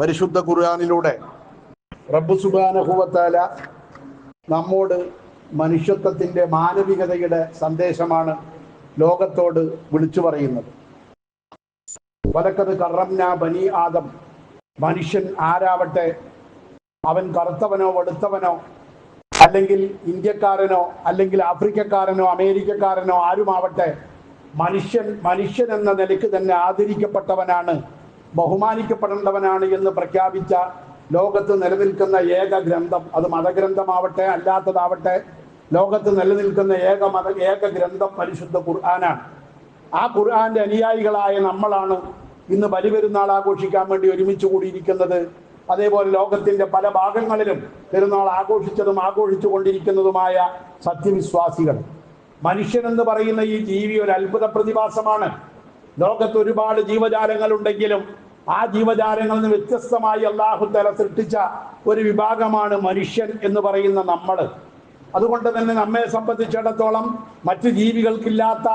പരിശുദ്ധ ഖുർആാനിലൂടെ. റബ്ബു സുബാനഹുവത്താല നമ്മോട് മനുഷ്യത്വത്തിന്റെ മാനവികതയുടെ സന്ദേശമാണ് ലോകത്തോട് വിളിച്ചു പറയുന്നത്. വലക്കത് കറംന ബനി ആദം. മനുഷ്യൻ ആരാവട്ടെ? അവൻ കറുത്തവനോ വെളുത്തവനോ? അല്ലെങ്കിൽ ഇന്ത്യക്കാരനോ അല്ലെങ്കിൽ ആഫ്രിക്കക്കാരനോ അമേരിക്കക്കാരനോ ആരുമാവട്ടെ? മനുഷ്യൻ മനുഷ്യൻ എന്ന നിലയ്ക്ക് തന്നെ ആദരിക്കപ്പെട്ടവനാണ് ബഹുമാനിക്കപ്പെടേണ്ടവനാണ് എന്ന് പ്രഖ്യാപിച്ച ലോകത്ത് നിലനിൽക്കുന്ന ഏക ഗ്രന്ഥം. അത് മതഗ്രന്ഥമാവട്ടെ അല്ലാത്തതാവട്ടെ ലോകത്ത് നിലനിൽക്കുന്ന ഏക മത ഏക ഗ്രന്ഥം പരിശുദ്ധ ഖുർആനാണ്. ആ ഖുർആന്റെ അനുയായികളായ നമ്മളാണ് ഇന്ന് ബലിപെരുന്നാൾ ആഘോഷിക്കാൻ വേണ്ടി ഒരുമിച്ച് കൂടിയിരിക്കുന്നത്. അതേപോലെ ലോകത്തിന്റെ പല ഭാഗങ്ങളിലും പെരുന്നാൾ ആഘോഷിച്ചതും ആഘോഷിച്ചു കൊണ്ടിരിക്കുന്നതുമായ സത്യവിശ്വാസികൾ. മനുഷ്യൻ എന്ന് പറയുന്ന ഈ ജീവി ഒരു അത്ഭുത പ്രതിഭാസമാണ്. ലോകത്ത് ഒരുപാട് ജീവജാലങ്ങൾ ഉണ്ടെങ്കിലും ആ ജീവജാലങ്ങളിൽ നിന്ന് വ്യത്യസ്തമായി അള്ളാഹു തല സൃഷ്ടിച്ച ഒരു വിഭാഗമാണ് മനുഷ്യൻ എന്ന് പറയുന്ന നമ്മൾ. അതുകൊണ്ട് തന്നെ നമ്മെ സംബന്ധിച്ചിടത്തോളം മറ്റ് ജീവികൾക്കില്ലാത്ത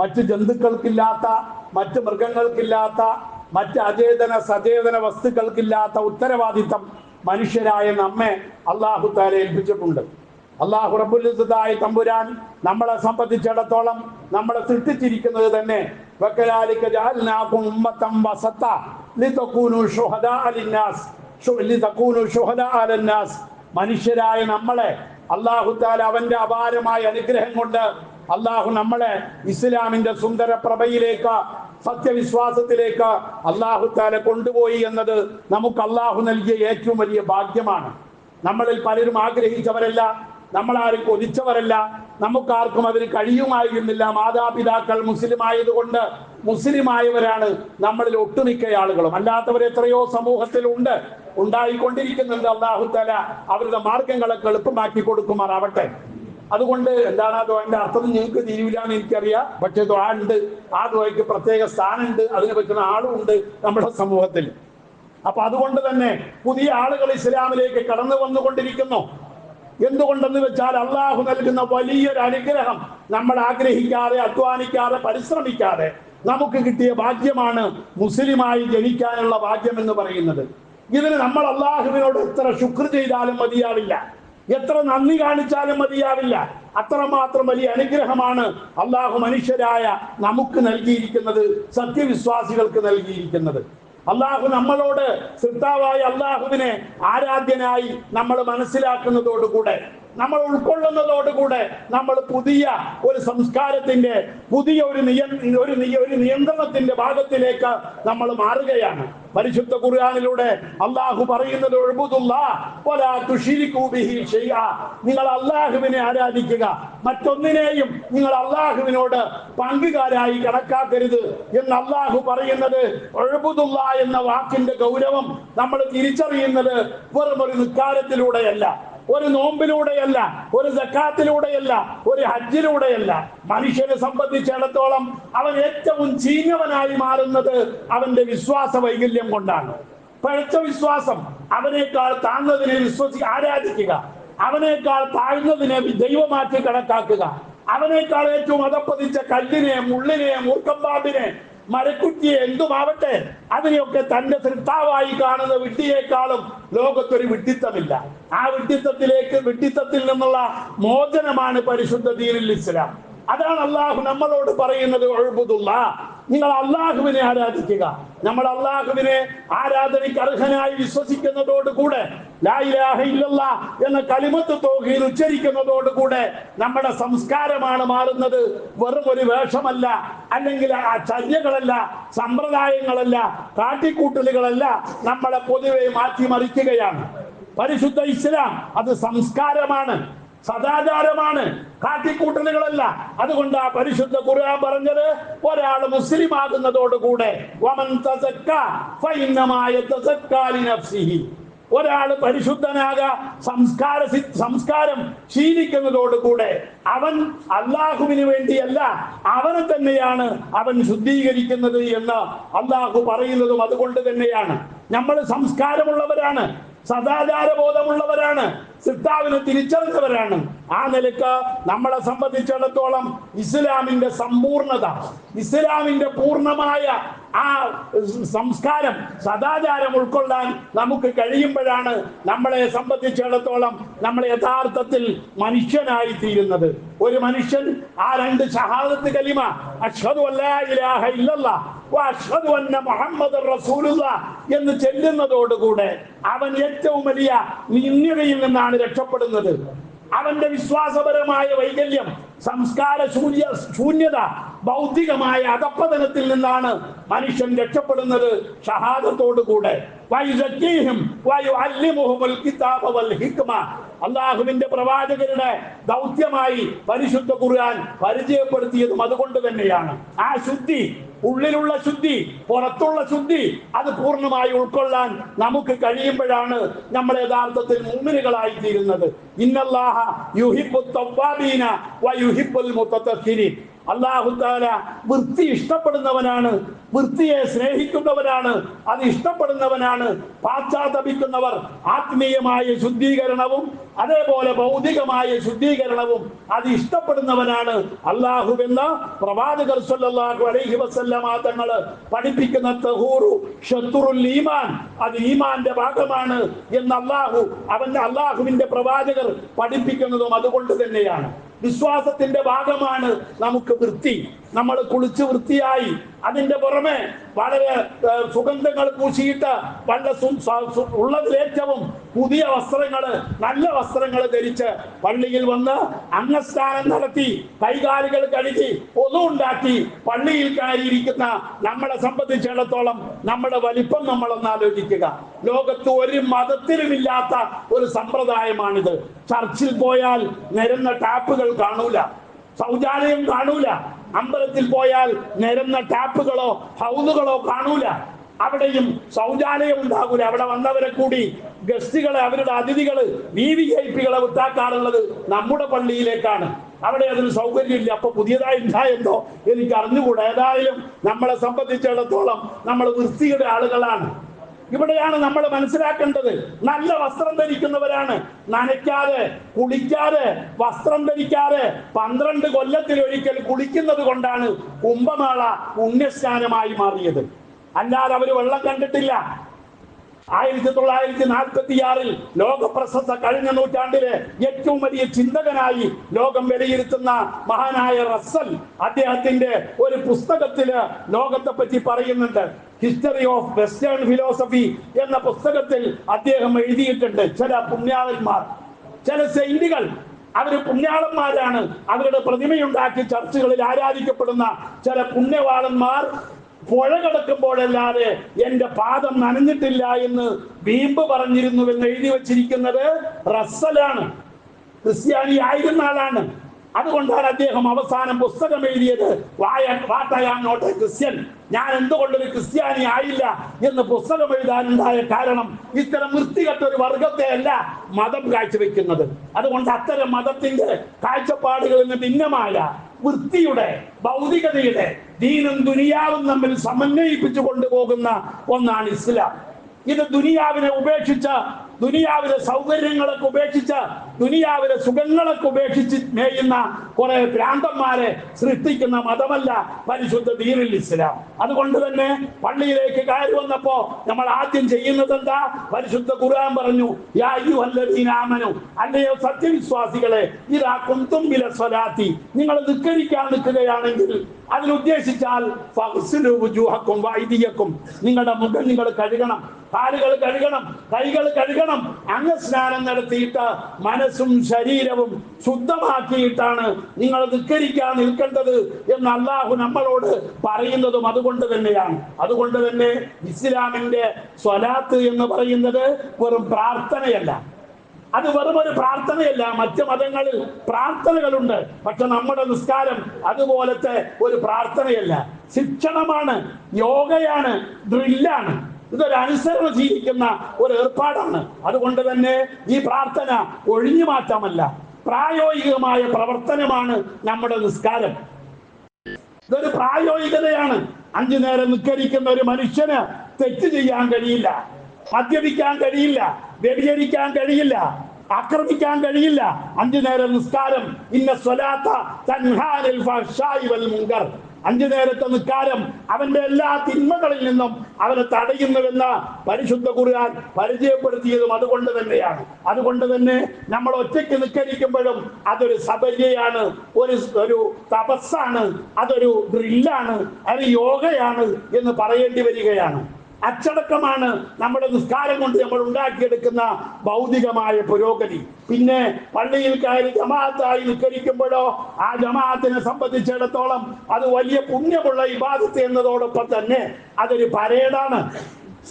മറ്റ് ജന്തുക്കൾക്കില്ലാത്ത മറ്റ് മൃഗങ്ങൾക്കില്ലാത്ത മറ്റ് അചേതന സചേതന വസ്തുക്കൾക്കില്ലാത്ത ഉത്തരവാദിത്തം മനുഷ്യരായ നമ്മെ അള്ളാഹു തല ഏൽപ്പിച്ചിട്ടുണ്ട്. അള്ളാഹു റബുല്ലായ തമ്പുരാൻ നമ്മളെ സംബന്ധിച്ചിടത്തോളം നമ്മളെ സൃഷ്ടിച്ചിരിക്കുന്നത് തന്നെ മനുഷ്യരായ നമ്മളെ അള്ളാഹു താല അവന്റെ അപാരമായ അനുഗ്രഹം കൊണ്ട് അള്ളാഹു നമ്മളെ ഇസ്ലാമിന്റെ സുന്ദര പ്രഭയിലേക്ക് സത്യവിശ്വാസത്തിലേക്ക് അള്ളാഹു താല കൊണ്ടുപോയി എന്നത് നമുക്ക് അള്ളാഹു നൽകിയ ഏറ്റവും വലിയ ഭാഗ്യമാണ്. നമ്മളിൽ പലരും ആഗ്രഹിച്ചവരല്ല നമ്മളാരും കൊതിച്ചവരല്ല. നമുക്കാർക്കും അതിന് കഴിയുമായിരുന്നില്ല. മാതാപിതാക്കൾ മുസ്ലിം ആയതുകൊണ്ട് മുസ്ലിം ആയവരാണ് നമ്മളിൽ ഒട്ടുമിക്ക ആളുകളും. അല്ലാത്തവർ എത്രയോ സമൂഹത്തിൽ ഉണ്ട് ഉണ്ടായിക്കൊണ്ടിരിക്കുന്നുണ്ട് അള്ളാഹു തല അവരുടെ മാർഗങ്ങളൊക്കെ എളുപ്പമാക്കി കൊടുക്കുമാറാവട്ടെ. അതുകൊണ്ട് എന്താണ് ആ ദ്വന്റെ അർത്ഥം? നിങ്ങൾക്ക് തിരിവില്ല എന്ന് എനിക്കറിയാം. പക്ഷേ ദ്വാ ഉണ്ട്. ആ ദ്വയ്ക്ക് പ്രത്യേക സ്ഥാനമുണ്ട്. അതിന് പറ്റുന്ന ആളും ഉണ്ട് നമ്മുടെ സമൂഹത്തിൽ. അപ്പൊ അതുകൊണ്ട് തന്നെ പുതിയ ആളുകൾ ഇസ്ലാമിലേക്ക് കടന്നു വന്നുകൊണ്ടിരിക്കുന്നു. എന്തുകൊണ്ടെന്ന് വെച്ചാൽ അള്ളാഹു നൽകുന്ന വലിയൊരു അനുഗ്രഹം നമ്മൾ ആഗ്രഹിക്കാതെ അധ്വാനിക്കാതെ പരിശ്രമിക്കാതെ നമുക്ക് കിട്ടിയ ഭാഗ്യമാണ് മുസ്ലിമായി ജനിക്കാനുള്ള ഭാഗ്യം എന്ന് പറയുന്നത്. ഇതിന് നമ്മൾ അള്ളാഹുവിനോട് എത്ര ശുക്ർ ചെയ്താലും മതിയാവില്ല. എത്ര നന്ദി കാണിച്ചാലും മതിയാവില്ല. അത്രമാത്രം വലിയ അനുഗ്രഹമാണ് അള്ളാഹു മനുഷ്യരായ നമുക്ക് നൽകിയിരിക്കുന്നത് സത്യവിശ്വാസികൾക്ക് നൽകിയിരിക്കുന്നത്. അള്ളാഹു നമ്മളോട് സൃഷ്ടാവായ അള്ളാഹുവിനെ ആരാധ്യനായി നമ്മൾ മനസ്സിലാക്കുന്നതോടുകൂടെ നമ്മൾ ഉൾക്കൊള്ളുന്നതോടുകൂടെ നമ്മൾ പുതിയ ഒരു സംസ്കാരത്തിന്റെ പുതിയ ഒരു നിയ ഒരു ഒരു നിയന്ത്രണത്തിന്റെ ഭാഗത്തിലേക്ക് നമ്മൾ മാറുകയാണ്. പരിശുദ്ധ ഖുർആനിലൂടെ അള്ളാഹു പറയുന്നത്. നിങ്ങൾ അള്ളാഹുവിനെ ആരാധിക്കുക. മറ്റൊന്നിനെയും നിങ്ങൾ അള്ളാഹുവിനോട് പങ്കുകാരായി കണക്കാക്കരുത് എന്ന് അള്ളാഹു പറയുന്നത് ഒഴുബുദുല്ല എന്ന വാക്കിന്റെ ഗൗരവം നമ്മൾ തിരിച്ചറിയുന്നത് വെറും ഒരു ഒരു നോമ്പിലൂടെയല്ല ഒരു സക്കാത്തിലൂടെയല്ല ഒരു ഹജ്ജിലൂടെയല്ല. മനുഷ്യനെ സംബന്ധിച്ചിടത്തോളം അവൻ ഏറ്റവും ചീഞ്ഞവനായി മാറുന്നത് അവന്റെ വിശ്വാസ വൈകല്യം കൊണ്ടാണ്. പഴച്ച വിശ്വാസം അവനേക്കാൾ താഴ്ന്നതിനെ വിശ്വസി ആരാധിക്കുക. അവനേക്കാൾ താഴ്ന്നതിനെ ദൈവമാറ്റി കണക്കാക്കുക. അവനേക്കാൾ ഏറ്റവും അതപ്പതിച്ച കല്ലിനെ മുള്ളിനെ മൂർക്കമ്പാമ്പിനെ മരക്കുറ്റിയെ എന്തുമാവട്ടെ അതിനെയൊക്കെ തന്റെ സൃഷ്ടാവായി കാണുന്ന വിട്ടിയേക്കാളും ലോകത്തൊരു വിട്ടിത്തമില്ല ആ വിട്ടിത്തത്തിലേക്ക് വിട്ടിത്തത്തിൽ നിന്നുള്ള മോചനമാണ് പരിശുദ്ധ ദീനിൽ ഇസ്ലാം. അതാണ് അള്ളാഹു നമ്മളോട് പറയുന്നത് ഒഴുപുതുള്ള നിങ്ങൾ അള്ളാഹുവിനെ ആരാധിക്കുക. നമ്മൾ അള്ളാഹുവിനെ ആരാധനയ്ക്ക് അർഹനായി വിശ്വസിക്കുന്നതോടുകൂടെ ലാ ഇലാഹ ഇല്ലല്ലാ എന്ന കലിമത്ത് തോഹിയിൽ ഉച്ചരിക്കുന്നതോടുകൂടെ നമ്മുടെ സംസ്കാരമാണ് മാറുന്നത്. വെറും ഒരു വേഷമല്ല അല്ലെങ്കിൽ ആ ചര്യകളല്ല സമ്പ്രദായങ്ങളല്ല കാട്ടിക്കൂട്ടലുകളല്ല നമ്മളെ പൊതുവെ മാറ്റിമറിക്കുകയാണ്. പരിശുദ്ധ ഇസ്ലാം അത് സംസ്കാരമാണ്. സദാചാരമാണ്. കാട്ടിക്കൂട്ടലുകളല്ല. അതുകൊണ്ട് ആ പരിശുദ്ധ ഖുർആൻ പറഞ്ഞത് ഒരാൾ മുസ്ലിം ആകുന്നതോടുകൂടെ ഒരാൾ പരിശുദ്ധനാക സംസ്കാരം സംസ്കാരം ശീലിക്കുന്നതോടുകൂടെ അവൻ അള്ളാഹുവിന് വേണ്ടിയല്ല അവനെ തന്നെയാണ് അവൻ ശുദ്ധീകരിക്കുന്നത് എന്ന് അള്ളാഹു പറയുന്നതും അതുകൊണ്ട് തന്നെയാണ്. നമ്മൾ സംസ്കാരമുള്ളവരാണ്. സദാചാര ബോധമുള്ളവരാണ് സിത്താവിനെ തിരിച്ചറിഞ്ഞവരാണ്. ആ നിലയ്ക്ക് നമ്മളെ സംബന്ധിച്ചിടത്തോളം ഇസ്ലാമിന്റെ സമ്പൂർണത ഇസ്ലാമിന്റെ പൂർണമായ ആ സംസ്കാരം സദാചാരം ഉൾക്കൊള്ളാൻ നമുക്ക് കഴിയുമ്പോഴാണ് നമ്മളെ സംബന്ധിച്ചിടത്തോളം നമ്മൾ യഥാർത്ഥത്തിൽ മനുഷ്യനായി തീരുന്നത് ഒരു മനുഷ്യൻ ആ രണ്ട് ഷഹാദത്ത് കലിമ അഷ്ഹദു അല്ലാ ഇലാഹ മുഹമ്മദ് എന്ന് ചെല്ലുന്നതോടുകൂടെ അവൻ ഏറ്റവും വലിയ നിന്ദ്യതയിൽ നിന്നാണ് രക്ഷപ്പെടുന്നത്. അവന്റെ വിശ്വാസപരമായ വൈകല്യം സംസ്കാര ശൂന്യ ശൂന്യത ഭൗതികമായ അധപ്പതനത്തിൽ നിന്നാണ് മനുഷ്യൻ രക്ഷപ്പെടുന്നത് ഷഹാദത്തോടുകൂടെ. അള്ളാഹുവിന്റെ പ്രവാചകരുടെ ദൗത്യമായി പരിശുദ്ധ ഖുർആൻ പരിചയപ്പെടുത്തിയതും അതുകൊണ്ട് തന്നെയാണ്. ആ ശുദ്ധി ഉള്ളിലുള്ള ശുദ്ധി പുറത്തുള്ള ശുദ്ധി അത് പൂർണമായി ഉൾക്കൊള്ളാൻ നമുക്ക് കഴിയുമ്പോഴാണ് നമ്മൾ യഥാർത്ഥത്തിൽ മുമ്മിനുകളായി തീരുന്നത് അള്ളാഹു താല വൃത്തി ഇഷ്ടപ്പെടുന്നവനാണ് വൃത്തിയെ സ്നേഹിക്കുന്നവനാണ് അത് ഇഷ്ടപ്പെടുന്നവനാണ്. പാശ്ചാത്തപിക്കുന്നവർ ആത്മീയമായ ശുദ്ധീകരണവും അതേപോലെ ഭൗതികമായ ശുദ്ധീകരണവും അത് ഇഷ്ടപ്പെടുന്നവനാണ്. അള്ളാഹു എന്ന പ്രവാചകർ സല്ലല്ലാഹു അലൈഹി വസല്ലമ തങ്ങൾ പഠിപ്പിക്കുന്ന തഹൂറു ഷത്തുറുൽ ഈമാൻ. അത് ഈമാന്റെ ഭാഗമാണ് എന്ന് അള്ളാഹു അവന്റെ അള്ളാഹുവിന്റെ പ്രവാചകർ പഠിപ്പിക്കുന്നതും അതുകൊണ്ട് തന്നെയാണ്. വിശ്വാസത്തിന്റെ ഭാഗമാണ് നമുക്ക് വൃത്തി. നമ്മൾ കുളിച്ച് വൃത്തിയായി. അതിന്റെ പുറമെ വളരെ സുഗന്ധങ്ങൾ പൂശിയിട്ട് സു- ഉള്ളതിലേറ്റവും പുതിയ വസ്ത്രങ്ങൾ നല്ല വസ്ത്രങ്ങൾ ധരിച്ച് പള്ളിയിൽ വന്ന് അംഗസ്ഥാനം നടത്തി കൈകാലുകൾ കഴുകി ഒന്നുണ്ടാക്കി പള്ളിയിൽ കയറിയിരിക്കുന്ന നമ്മളെ സംബന്ധിച്ചിടത്തോളം നമ്മുടെ വലിപ്പം നമ്മളൊന്ന് ആലോചിക്കുക. ലോകത്ത് ഒരു മതത്തിലുമില്ലാത്ത ഒരു സമ്പ്രദായമാണിത്. ചർച്ചിൽ പോയാൽ നിരന്ന ടാപ്പുകൾ കാണൂല. ശൗചാലയം കാണൂല. അമ്പലത്തിൽ പോയാൽ നിരന്ന ടാപ്പുകളോ ഹൗസുകളോ കാണൂല. അവിടെയും ശൗചാലയം ഉണ്ടാകൂല. അവിടെ വന്നവരെ കൂടി ഗസ്റ്റുകളെ അവരുടെ അതിഥികൾ വി വി ഐ പികളെ വിട്ടാക്കാറുള്ളത് നമ്മുടെ പള്ളിയിലേക്കാണ്. അവിടെ അതിന് സൗകര്യമില്ല. അപ്പൊ പുതിയതായി ഉണ്ടായെന്തോ എനിക്ക് അറിഞ്ഞുകൂടാ ഏതായാലും നമ്മളെ സംബന്ധിച്ചിടത്തോളം നമ്മൾ വൃത്തിയുടെ ആളുകളാണ്. ഇവിടെയാണ് നമ്മൾ മനസ്സിലാക്കേണ്ടത്. നല്ല വസ്ത്രം ധരിക്കുന്നവരാണ്. നനയ്ക്കാതെ കുളിക്കാതെ വസ്ത്രം ധരിക്കാതെ പന്ത്രണ്ട് കൊല്ലത്തിൽ ഒരിക്കൽ കുളിക്കുന്നത് കൊണ്ടാണ് കുംഭമേള പുണ്യസ്നാനമായി മാറിയത്. അല്ലാതെ അവർ വെള്ളം കണ്ടിട്ടില്ല. ആയിരത്തി തൊള്ളായിരത്തി നാൽപ്പത്തി ആറിൽ ലോക പ്രശസ്ത കഴിഞ്ഞ നൂറ്റാണ്ടിലെ ഏറ്റവും വലിയ ചിന്തകനായി ലോകം വിലയിരുത്തുന്ന മഹാനായ റസൽ അദ്ദേഹത്തിന്റെ ഒരു പുസ്തകത്തിൽ ലോകത്തെ പറ്റി പറയുന്നുണ്ട്. ഹിസ്റ്ററി ഓഫ് വെസ്റ്റേൺ ഫിലോസഫി എന്ന പുസ്തകത്തിൽ അദ്ദേഹം എഴുതിയിട്ടുണ്ട്. ചില പുണ്യാളന്മാർ ചില സൈനികൾ അവർ പുണ്യാളന്മാരാണ്. അവരുടെ പ്രതിമയുണ്ടാക്കി ചർച്ചകളിൽ ആരാധിക്കപ്പെടുന്ന ചില പുണ്യവാളന്മാർ പുഴ കിടക്കുമ്പോഴല്ലാതെ എന്റെ പാദം നനഞ്ഞിട്ടില്ല എന്ന് വീമ്പ് പറഞ്ഞിരുന്നു എന്ന് എഴുതി വച്ചിരിക്കുന്നത് റസ്സലാണ്. ക്രിസ്ത്യാനി ആയിരുന്ന ആളാണ്. അതുകൊണ്ടാണ് അദ്ദേഹം അവസാനം പുസ്തകം എഴുതിയത് വായ വാട്ടയാം നോട്ട് ക്രിസ്ത്യൻ. ഞാൻ എന്തുകൊണ്ടൊരു ക്രിസ്ത്യാനി ആയില്ല എന്ന് പുസ്തകം എഴുതാനുണ്ടായ കാരണം ഇത്തരം വൃത്തികെട്ട ഒരു വർഗത്തെ അല്ല മതം കാഴ്ചവെക്കുന്നത്. അതുകൊണ്ട് അത്തരം മതത്തിന്റെ കാഴ്ചപ്പാടുകളിൽ നിന്ന് ഭിന്നമായ വൃത്തിയുടെ ഭൗതികതയുടെ ദീനും ദുനിയാവും തമ്മിൽ സമന്വയിപ്പിച്ചു കൊണ്ടുപോകുന്ന ഒന്നാണ് ഇസ്ലാം. ഇത് ദുനിയാവിനെ ഉപേക്ഷിച്ച ദുനിയാവിലെ സൗകര്യങ്ങളൊക്കെ ഉപേക്ഷിച്ച് ദുനിയാവിലെ സുഖങ്ങളൊക്കെ ഉപേക്ഷിച്ച് മേയുന്ന കുറെ ഭ്രാന്തന്മാരെ സൃഷ്ടിക്കുന്ന മതമല്ല പരിശുദ്ധ ദീനിൽ ഇസ്ലാം. അതുകൊണ്ട് തന്നെ പള്ളിയിലേക്ക് കയറി വന്നപ്പോ നമ്മൾ ആദ്യം ചെയ്യുന്നത് എന്താ? പരിശുദ്ധ ഖുർആൻ പറഞ്ഞു യാ അയ്യുഹല്ലദീനാമനു അല്ലയോ സത്യവിശ്വാസികളെ ഇതാ സ്വലാത്തി. നിങ്ങൾ നിസ്കരിക്കാൻ നിൽക്കുകയാണെങ്കിൽ വൈദിയക്കും നിങ്ങളുടെ മുഖം നിങ്ങൾ കഴുകണം കാലുകൾ കഴുകണം കൈകൾ കഴുകണം. അങ്ങ് സ്നാനം നടത്തിയിട്ട് മനസ്സും ശരീരവും ശുദ്ധമാക്കിയിട്ടാണ് നിങ്ങൾ ധിക്കരിക്കാൻ നിൽക്കേണ്ടത് എന്ന് അള്ളാഹു നമ്മളോട് പറയുന്നതും അതുകൊണ്ട് തന്നെയാണ്. അതുകൊണ്ട് തന്നെ ഇസ്ലാമിന്റെ സ്വലാത്ത് എന്ന് പറയുന്നത് വെറും പ്രാർത്ഥനയല്ല. അത് വെറും ഒരു പ്രാർത്ഥനയല്ല. മറ്റ് മതങ്ങളിൽ പ്രാർത്ഥനകളുണ്ട്. പക്ഷെ നമ്മുടെ നിസ്കാരം അതുപോലത്തെ ഒരു പ്രാർത്ഥനയല്ല. ശിക്ഷണമാണ് യോഗയാണ് ഡ്രില്ലാണ് ഇതൊരു അനുസരണ ജീവിക്കുന്ന ഒരു ഏർപ്പാടാണ്. അതുകൊണ്ട് തന്നെ ഈ പ്രാർത്ഥന ഒഴിഞ്ഞു മാറ്റാമല്ല. പ്രായോഗികമായ പ്രവർത്തനമാണ് നമ്മുടെ നിസ്കാരം. ഇതൊരു പ്രായോഗികതയാണ്. അഞ്ചു നേരം നിസ്കരിക്കുന്ന ഒരു മനുഷ്യന് തെറ്റ് ചെയ്യാൻ കഴിയില്ല. മദ്യപിക്കാൻ കഴിയില്ല വ്യഭിചരിക്കാൻ കഴിയില്ല ആക്രമിക്കാൻ കഴിയില്ല. അഞ്ചു നേരം നിസ്കാരം. ഇന്ന സ്വലാത്ത വൽ മുങ്കർ അഞ്ചു നേരത്തെ നിസ്കാരം. അവന്റെ എല്ലാ തിന്മകളിൽ നിന്നും അവനെ തടയുന്നുവെന്ന് പരിശുദ്ധ ഖുർആൻ പരിചയപ്പെടുത്തിയതും അതുകൊണ്ട് തന്നെയാണ്. അതുകൊണ്ട് തന്നെ നമ്മൾ ഒറ്റയ്ക്ക് നിസ്കരിക്കുമ്പോഴും അതൊരു സബര്യയാണ് ഒരു ഒരു തപസ്സാണ് അതൊരു ഡ്രില്ലാണ് അത് യോഗയാണ് എന്ന് പറയേണ്ടി വരികയാണ്. അച്ചടക്കമാണ് നമ്മുടെ നിസ്കാരം കൊണ്ട് നമ്മൾ ഉണ്ടാക്കിയെടുക്കുന്ന ഭൗതികമായ പുരോഗതി. പിന്നെ പള്ളിയിൽ കയറി ജമാഅത്തായി നിസ്കരിക്കുമ്പോഴോ ആ ജമാഅത്തിനെ സംബന്ധിച്ചിടത്തോളം അത് വലിയ പുണ്യമുള്ള ഇബാദത്ത് എന്നതോടൊപ്പം തന്നെ അതൊരു പരേഡാണ്.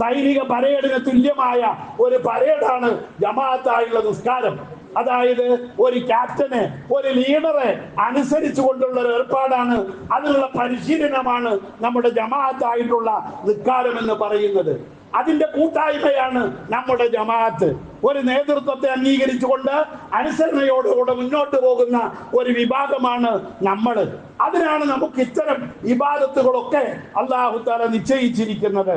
സൈനിക പരേഡിന് തുല്യമായ ഒരു പരേഡാണ് ജമാഅത്തായുള്ള നിസ്കാരം. അതായത് ഒരു ക്യാപ്റ്റനെ ഒരു ലീഡറെ അനുസരിച്ചു കൊണ്ടുള്ള ഒരു ഏർപ്പാടാണ്. അതിനുള്ള പരിശീലനമാണ് നമ്മുടെ ജമാഅത്തായിട്ടുള്ള നിക്കാരം എന്ന് പറയുന്നത്. അതിന്റെ കൂട്ടായ്മയാണ് നമ്മുടെ ജമാഅത്ത്. ഒരു നേതൃത്വത്തെ അംഗീകരിച്ചുകൊണ്ട് അനുസരണയോടുകൂടെ മുന്നോട്ട് പോകുന്ന ഒരു വിഭാഗമാണ് നമ്മൾ. അതിനാണ് നമുക്ക് ഇത്തരം ഇബാദത്തുകളൊക്കെ അള്ളാഹു താല നിശ്ചയിച്ചിരിക്കുന്നത്.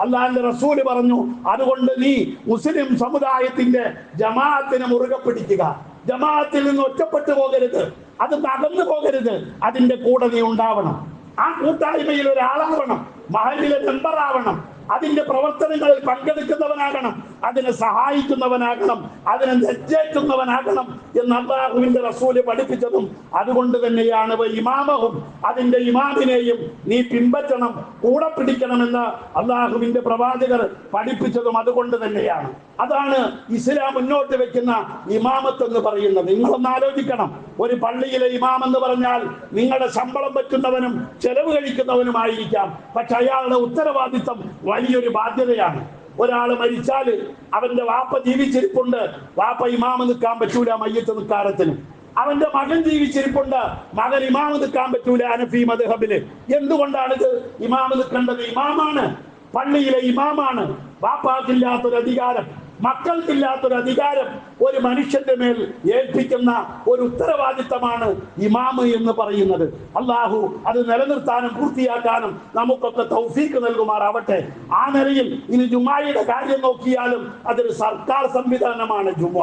അള്ളാഹിന്റെ റസൂൽ പറഞ്ഞു അതുകൊണ്ട് നീ മുസ്ലിം സമുദായത്തിന്റെ ജമാഅത്തിനെ മുറുകെ പിടിക്കുക. ജമാഅത്തിൽ നിന്ന് ഒറ്റപ്പെട്ടു പോകരുത്. അത് തകർന്നു പോകരുത്. അതിന്റെ കൂടെ നീ ഉണ്ടാവണം. ആ കൂട്ടായ്മയിൽ ഒരാളാവണം. മഹലിലെ മെമ്പറാവണം അതിന്റെ പ്രവർത്തനങ്ങളിൽ പങ്കെടുക്കുന്നവനാകണം അതിനെ സഹായിക്കുന്നവനാകണം അതിനെ നെറ്റേറ്റുന്നവനാകണം എന്ന് അള്ളാഹുവിന്റെ റസൂൽ പഠിപ്പിച്ചതും അതുകൊണ്ട് തന്നെയാണ് ഇമാമവും അതിന്റെ ഇമാമിനെയും നീ പിൻപറ്റണം കൂടെ പിടിക്കണമെന്ന് അള്ളാഹുവിന്റെ പ്രവാചകർ പഠിപ്പിച്ചതും അതുകൊണ്ട് തന്നെയാണ്. അതാണ് ഇസ്ലാം മുന്നോട്ട് വെക്കുന്ന ഇമാമത്ത് എന്ന് പറയുന്നത്. നിങ്ങളൊന്ന് ആലോചിക്കണം. ഒരു പള്ളിയിലെ ഇമാം എന്ന് പറഞ്ഞാൽ നിങ്ങളുടെ ശമ്പളം പറ്റുന്നവനും ചെലവ് കഴിക്കുന്നവനുമായിരിക്കാം. പക്ഷെ അയാളുടെ ഉത്തരവാദിത്തം വലിയൊരു ബാധ്യതയാണ്. ഒരാൾ മരിച്ചാൽ അവന്റെ വാപ്പ ജീവിച്ചിരിപ്പുണ്ട്. വാപ്പ ഇമാമ നിൽക്കാൻ പറ്റൂല മയ്യത്ത് നിൽക്കാരത്തിന്. അവന്റെ മകൻ ജീവിച്ചിരിപ്പുണ്ട്. മകൻ ഇമാമ നിൽക്കാൻ പറ്റൂല അനഫി മദ്ഹബിൽ. എന്തുകൊണ്ടാണിത്? ഇമാമ നിൽക്കേണ്ടത് ഇമാമാണ്. പള്ളിയിലെ ഇമാമാണ്. വാപ്പാക്കില്ലാത്തൊരു അധികാരം മക്കൾക്കില്ലാത്തൊരു അധികാരം ഒരു മനുഷ്യന്റെ മേൽ ഏൽപ്പിക്കുന്ന ഒരു ഉത്തരവാദിത്തമാണ് ഇമാമ് എന്ന് പറയുന്നത്. അള്ളാഹു അത് നിലനിർത്താനും പൂർത്തിയാക്കാനും നമുക്കൊക്കെ തൗഫീക്ക് നൽകുമാറാവട്ടെ. ആ നിലയിൽ ഇനി ജുമായിയുടെ കാര്യം നോക്കിയാലും അതൊരു സർക്കാർ സംവിധാനമാണ് ജുമ.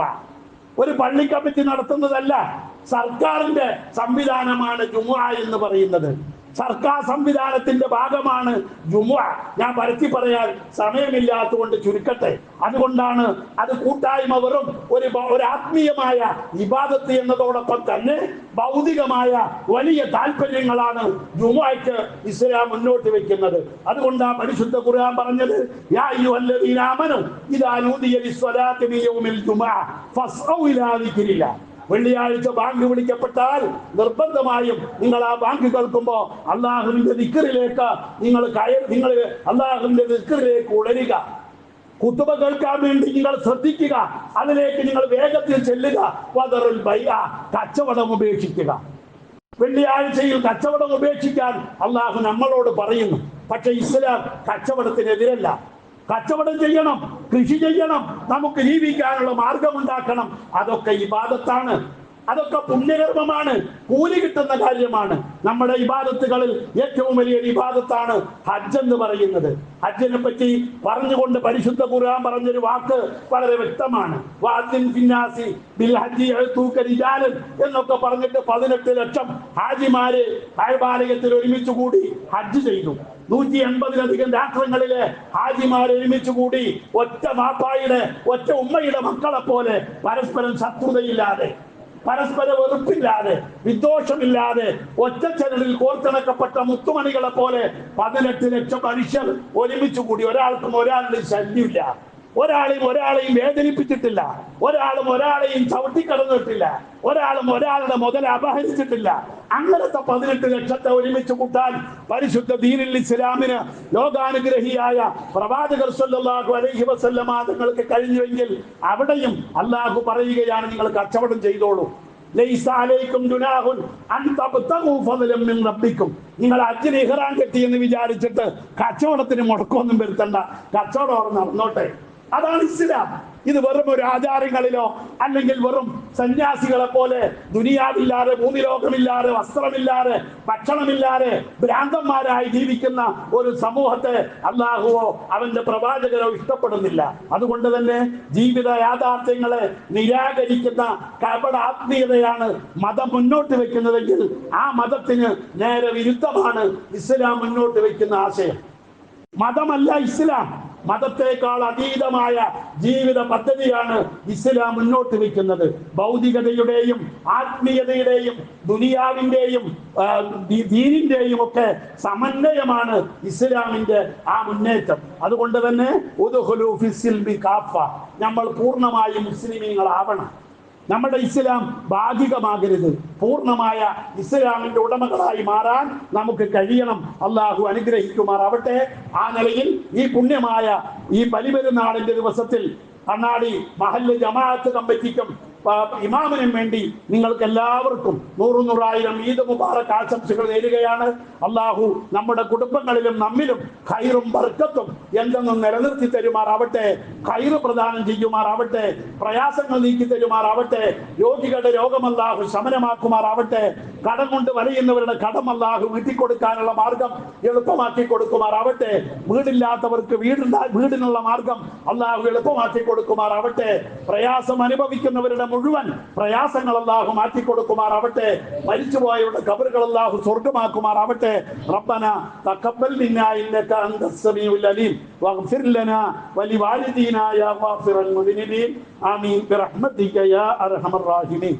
ഒരു പള്ളി കമ്മിറ്റി നടത്തുന്നതല്ല സർക്കാരിന്റെ സംവിധാനമാണ് ജുമ എന്ന് പറയുന്നത്. സർക്കാർ സംവിധാനത്തിന്റെ ഭാഗമാണ് ജുമുഅ. ഞാൻ പരത്തി പറയാൻ സമയമില്ലാത്തതുകൊണ്ട് ചുരുക്കട്ടെ. അതുകൊണ്ടാണ് അത് കൂട്ടായ്മ വെറും ഒരു ഒരു ആത്മീയമായ വിവാദത്ത് എന്നതോടൊപ്പം തന്നെ ഭൗതികമായ വലിയ താല്പര്യങ്ങളാണ് ജുമുഅയ്ക്ക് ഇസ്ലാം മുന്നോട്ട് വെക്കുന്നത്. അതുകൊണ്ടാ പരിശുദ്ധ ഖുർആൻ പറഞ്ഞത് യാ അയ്യുഹല്ലദീന ആമനു ഇദാ ജുമുഅ ഫസ്ഔ ഇലാ ദിക്രില്ലാ വെള്ളിയാഴ്ച ബാങ്ക് വിളിക്കപ്പെട്ടാൽ നിർബന്ധമായും നിങ്ങൾ ആ ബാങ്ക് കേൾക്കുമ്പോ അള്ളാഹുവിന്റെ ദിക്കറിലേക്ക് നിങ്ങൾ കയർ നിങ്ങൾ അള്ളാഹുവിന്റെ ദിക്കറിലേക്ക് ഉടരുക കുത്തുബ കേൾക്കാൻ വേണ്ടി നിങ്ങൾ ശ്രദ്ധിക്കുക. അതിലേക്ക് നിങ്ങൾ വേഗത്തിൽ ചെല്ലുക. വദറുൽ ബൈഅ കച്ചവടം ഉപേക്ഷിക്കുക. വെള്ളിയാഴ്ചയിൽ കച്ചവടം ഉപേക്ഷിക്കാൻ അള്ളാഹു നമ്മളോട് പറയുന്നു. പക്ഷെ ഇസ്ലാം കച്ചവടത്തിനെതിരല്ല. കച്ചവടം ചെയ്യണം കൃഷി ചെയ്യണം നമുക്ക് ജീവിക്കാനുള്ള മാർഗമുണ്ടാക്കണം. അതൊക്കെ ഇബാദത്താണ്. അതൊക്കെ പുണ്യകർമ്മമാണ്. കൂലി കിട്ടുന്ന കാര്യമാണ്. നമ്മുടെ ഇബാദത്തുകളിൽ ഏറ്റവും വലിയ ഇബാദത്താണ് ഹജ്ജ് എന്ന് പറയുന്നത്. ഹജ്ജിനെ പറ്റി പറഞ്ഞുകൊണ്ട് പരിശുദ്ധ ഖുർആൻ പറഞ്ഞൊരു വാക്ക് വളരെ വ്യക്തമാണ്. എന്നൊക്കെ പറഞ്ഞിട്ട് പതിനെട്ട് ലക്ഷം ഹാജിമാര് ഹൈബാലയത്തിൽ ഒരുമിച്ച് കൂടി ഹജ്ജ് ചെയ്തു. നൂറ്റി എൺപതിലധികം രാഷ്ട്രങ്ങളിലെ ഹാജിമാർ ഒരുമിച്ച് കൂടി ഒറ്റ മാപ്പായുടെ ഒറ്റ ഉമ്മയുടെ മക്കളെ പോലെ പരസ്പരം ശത്രുതയില്ലാതെ പരസ്പര വെറുപ്പില്ലാതെ വിദ്വേഷമില്ലാതെ ഒറ്റച്ചരലിൽ കോർത്തിണക്കപ്പെട്ട മുത്തുമണികളെ പോലെ പതിനെട്ട് ലക്ഷം മനുഷ്യർ ഒരുമിച്ച് കൂടി ഒരാൾക്കും ഒരാളുടെ ശല്യമില്ല. ഒരാളെയും ഒരാളെയും വേദനിപ്പിച്ചിട്ടില്ല. ഒരാളും ഒരാളെയും ചവിട്ടിക്കടന്നിട്ടില്ല. ഒരാളും ഒരാളുടെ മുതൽ അപഹരിച്ചിട്ടില്ല. അങ്ങനത്തെ പതിനെട്ട് ലക്ഷത്തെ ഒരുമിച്ച് കൂട്ടാൻ പരിശുദ്ധ ദീനിൽ ഇസ്ലാമിന് ലോകാനുഗ്രഹിയായ പ്രവാചകർ സല്ലല്ലാഹു അലൈഹി വസല്ലമ തങ്ങൾക്ക് കഴിഞ്ഞുവെങ്കിൽ അവിടെയും അള്ളാഹു പറയുകയാണ് നിങ്ങൾ കച്ചവടം ചെയ്തോളൂ. നിങ്ങൾ അജ്ജിന് ഇഹ്റാൻ കെട്ടി എന്ന് വിചാരിച്ചിട്ട് കച്ചവടത്തിന് മുടക്കമൊന്നും വരുത്തണ്ട. കച്ചവടം നടന്നോട്ടെ. അതാണ് ഇസ്ലാം. ഇത് വെറും ഒരു ആചാരങ്ങളിലോ അല്ലെങ്കിൽ വെറും സന്യാസികളെ പോലെ ദുനിയാവില്ലാതെ ഭൂമി ലോകമില്ലാതെ വസ്ത്രമില്ലാതെ ഭക്ഷണമില്ലാതെ ഭ്രാന്തന്മാരായി ജീവിക്കുന്ന ഒരു സമൂഹത്തെ അള്ളാഹുവോ അവന്റെ പ്രവാചകരോ ഇഷ്ടപ്പെടുന്നില്ല. അതുകൊണ്ട് തന്നെ ജീവിത യാഥാർത്ഥ്യങ്ങളെ നിരാകരിക്കുന്ന കപട ആത്മീയതയാണ് മതം മുന്നോട്ട് വെക്കുന്നതെങ്കിൽ ആ മതത്തിന് നേരെ വിരുദ്ധമാണ് ഇസ്ലാം മുന്നോട്ട് വെക്കുന്ന ആശയം. മതമല്ല ഇസ്ലാം. മതത്തെക്കാൾ അതീതമായ ജീവിത പദ്ധതിയാണ് ഇസ്ലാം മുന്നോട്ട് വയ്ക്കുന്നത്. ഭൗതികതയുടെയും ആത്മീയതയുടെയും ദുനിയാവിന്റെയും ദീനിന്റെയും ഒക്കെ സമന്വയമാണ് ഇസ്ലാമിന്റെ ആ മുന്നേറ്റം. അതുകൊണ്ട് തന്നെ നമ്മൾ പൂർണമായും മുസ്ലിമീങ്ങളാവണം. നമ്മുടെ ഇസ്ലാം ഭാഗികമാകരുത്. പൂർണമായ ഇസ്ലാമിന്റെ ഉടമകളായി മാറാൻ നമുക്ക് കഴിയണം. അള്ളാഹു അനുഗ്രഹിക്കുമാറാവട്ടെ. ആ നിലയിൽ ഈ പുണ്യമായ ഈ ബലിപെരുന്നാളിന്റെ ദിവസത്തിൽ കണ്ണാടി മഹല്ല് ജമാഅത്ത് കമ്മിറ്റിക്കും ഇമാമിനും വേണ്ടി നിങ്ങൾക്ക് എല്ലാവർക്കും നൂറു നൂറായിരം ഈദ് മുബാറക് ആശംസകൾ നേരുകയാണ്. അള്ളാഹു നമ്മുടെ കുടുംബങ്ങളിലും നമ്മിലും ഖൈറും ബർക്കത്തും എന്തെന്നും നിലനിർത്തി തരുമാറാവട്ടെ ഖൈറ് പ്രദാനം ചെയ്യുമാറാവട്ടെ പ്രയാസങ്ങൾ നീക്കി തരുമാറാവട്ടെ രോഗികളുടെ രോഗം അല്ലാഹു ശമനമാക്കുമാറാവട്ടെ കടം കൊണ്ട് വലയുന്നവരുടെ കടം അല്ലാഹു വീട്ടിക്കൊടുക്കാനുള്ള മാർഗം എളുപ്പമാക്കി കൊടുക്കുമാറാവട്ടെ വീടില്ലാത്തവർക്ക് വീടുണ്ടാ വീടിനുള്ള മാർഗം അല്ലാഹു എളുപ്പമാക്കി കൊടുക്കുമാറാവട്ടെ പ്രയാസം അനുഭവിക്കുന്നവരുടെ മുഴുവൻ പ്രയാസങ്ങൾ അല്ലാഹു മാറ്റി കൊടുക്കുമാറാവട്ടെ. മരിച്ചുപോയവരുടെ കബറുകൾ അല്ലാഹു സ്വർഗമാക്കുമാറാവട്ടെ റബ്ബന തഖബ്ബൽ മിന്നാ ഇന്നക അൻതസ് സമീഉൽ അലീം. വഗ്ഫിർ ലനാ വലിവാലിദീനാ യാ ഗാഫിറൽ മുദ്നിബീൻ ആമീൻ. ബിറഹ്മതിക യാ അർഹമർ റാഹിമീൻ.